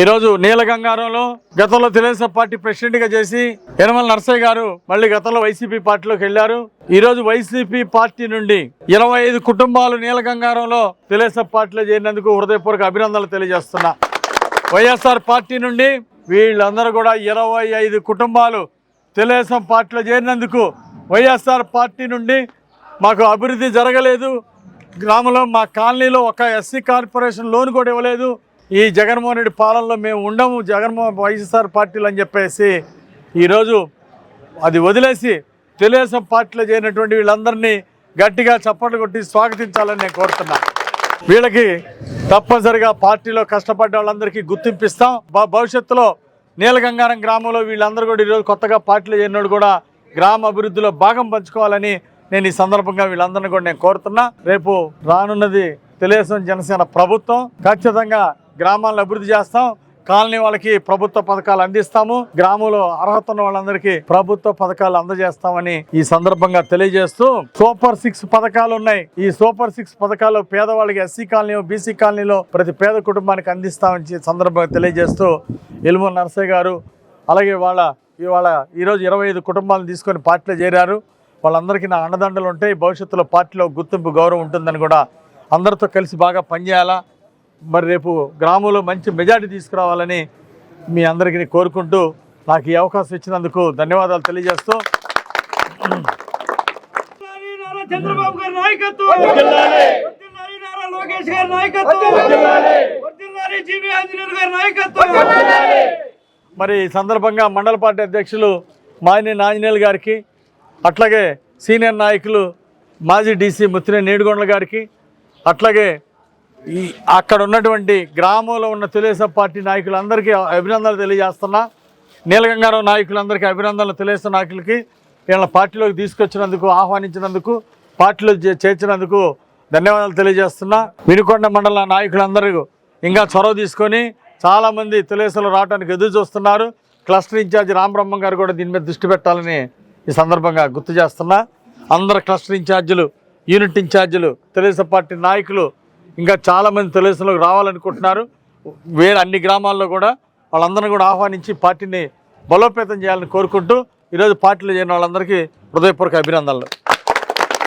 ఈరోజు నీలగంగారంలో గతంలో తెలుగుదేశం పార్టీ ప్రెసిడెంట్గా చేసి యనమల నర్సయ్య గారు మళ్ళీ గతంలో వైసీపీ పార్టీలోకి వెళ్ళారు ఈ రోజు వైసీపీ పార్టీ నుండి ఇరవై ఐదు కుటుంబాలు నీలగంగారంలో తెలుగుదేశం పార్టీలో చేరినందుకు హృదయపూర్వక అభినందనలు తెలియజేస్తున్నా. వైఎస్ఆర్ పార్టీ నుండి వీళ్ళందరూ కూడా ఇరవై ఐదు కుటుంబాలు తెలుగుదేశం పార్టీలో చేరినందుకు వైఎస్ఆర్ పార్టీ నుండి మాకు అభివృద్ధి జరగలేదు. గ్రామంలో మా కాలనీలో ఒక ఎస్సీ కార్పొరేషన్ లోన్ కూడా ఇవ్వలేదు. ఈ జగన్మోహన్ రెడ్డి పాలనలో మేము ఉండము జగన్మోహన్ వైఎస్ఆర్ పార్టీలు అని చెప్పేసి ఈరోజు అది వదిలేసి తెలుగుదేశం పార్టీలో చేరినటువంటి వీళ్ళందరినీ గట్టిగా చప్పట్లు కొట్టి స్వాగతించాలని నేను కోరుతున్నా. వీళ్ళకి తప్పనిసరిగా పార్టీలో కష్టపడ్డ వాళ్ళందరికీ గుర్తింపిస్తాం. భ- భవిష్యత్తులో నీలగంగారం గ్రామంలో వీళ్ళందరూ కూడా ఈరోజు కొత్తగా పార్టీలో చేరినోడు కూడా గ్రామ అభివృద్ధిలో భాగం పంచుకోవాలని నేను ఈ సందర్భంగా వీళ్ళందరినీ కూడా నేను కోరుతున్నా. రేపు రానున్నది తెలుగుదేశం జనసేన ప్రభుత్వం. ఖచ్చితంగా గ్రామాలను అభివృద్ధి చేస్తాం. కాలనీ వాళ్ళకి ప్రభుత్వ పథకాలు అందిస్తాము. గ్రామంలో అర్హత ఉన్న వాళ్ళందరికీ ప్రభుత్వ పథకాలు అందజేస్తామని ఈ సందర్భంగా తెలియజేస్తూ సూపర్ సిక్స్ పథకాలు ఉన్నాయి. ఈ సూపర్ సిక్స్ పథకాలు పేదవాళ్ళకి ఎస్సీ కాలనీ బీసీ కాలనీలో ప్రతి పేద కుటుంబానికి అందిస్తామని సందర్భంగా తెలియజేస్తూ ఎలుమ నర్సయ్య గారు అలాగే వాళ్ళ ఇవాళ ఈరోజు ఇరవై ఐదు కుటుంబాలను తీసుకొని పార్టీలో చేరారు. వాళ్ళందరికీ నా అండదండలు ఉంటాయి. భవిష్యత్తులో పార్టీలో గుర్తింపు గౌరవం ఉంటుందని కూడా అందరితో కలిసి బాగా పనిచేయాలా? మరి రేపు గ్రామంలో మంచి మెజార్టీ తీసుకురావాలని మీ అందరికీ కోరుకుంటూ నాకు ఈ అవకాశం ఇచ్చినందుకు ధన్యవాదాలు తెలియజేస్తూ చంద్రబాబు గారి నాయకత్వం. లోకేష్ గారి నాయకత్వం. వర్ధిల్లాలి జీవి ఆంజనేయులు గారి నాయకత్వం. మరి ఈ సందర్భంగా మండల పార్టీ అధ్యక్షులు మాయని ఆంజనేయులు గారికి అట్లాగే సీనియర్ నాయకులు మాజీ డీసీ ముత్తినే నీడుగొండల గారికి అట్లాగే ఈ అక్కడ ఉన్నటువంటి గ్రామంలో ఉన్న తెలుగుదేశం పార్టీ నాయకులందరికీ అభినందనలు తెలియజేస్తున్నా. నీలగంగారావు నాయకులందరికీ అభినందనలు తెలుగుదేశం నాయకులకి వీళ్ళ పార్టీలోకి తీసుకొచ్చినందుకు ఆహ్వానించినందుకు పార్టీలో చే- చేర్చినందుకు ధన్యవాదాలు తెలియజేస్తున్నా. వినుకొండ మండల నాయకులందరూ ఇంకా చొరవ తీసుకొని చాలామంది తెలుగుదేశంలో రావడానికి ఎదురు చూస్తున్నారు. క్లస్టర్ ఇన్ఛార్జ్ రామబ్రహ్మం గారు కూడా దీని మీద దృష్టి పెట్టాలని ఈ సందర్భంగా గుర్తు చేస్తున్నా. అందరు క్లస్టర్ ఇన్ఛార్జీలు యూనిట్ ఇన్ఛార్జీలు తెలుగుదేశం పార్టీ నాయకులు ఇంకా చాలామంది తెలుగుదేశంలోకి రావాలనుకుంటున్నారు. వేరే అన్ని గ్రామాల్లో కూడా వాళ్ళందరినీ కూడా ఆహ్వానించి పార్టీని బలోపేతం చేయాలని కోరుకుంటూ ఈరోజు పార్టీలో చేరిన వాళ్ళందరికీ హృదయపూర్వక అభినందనలు.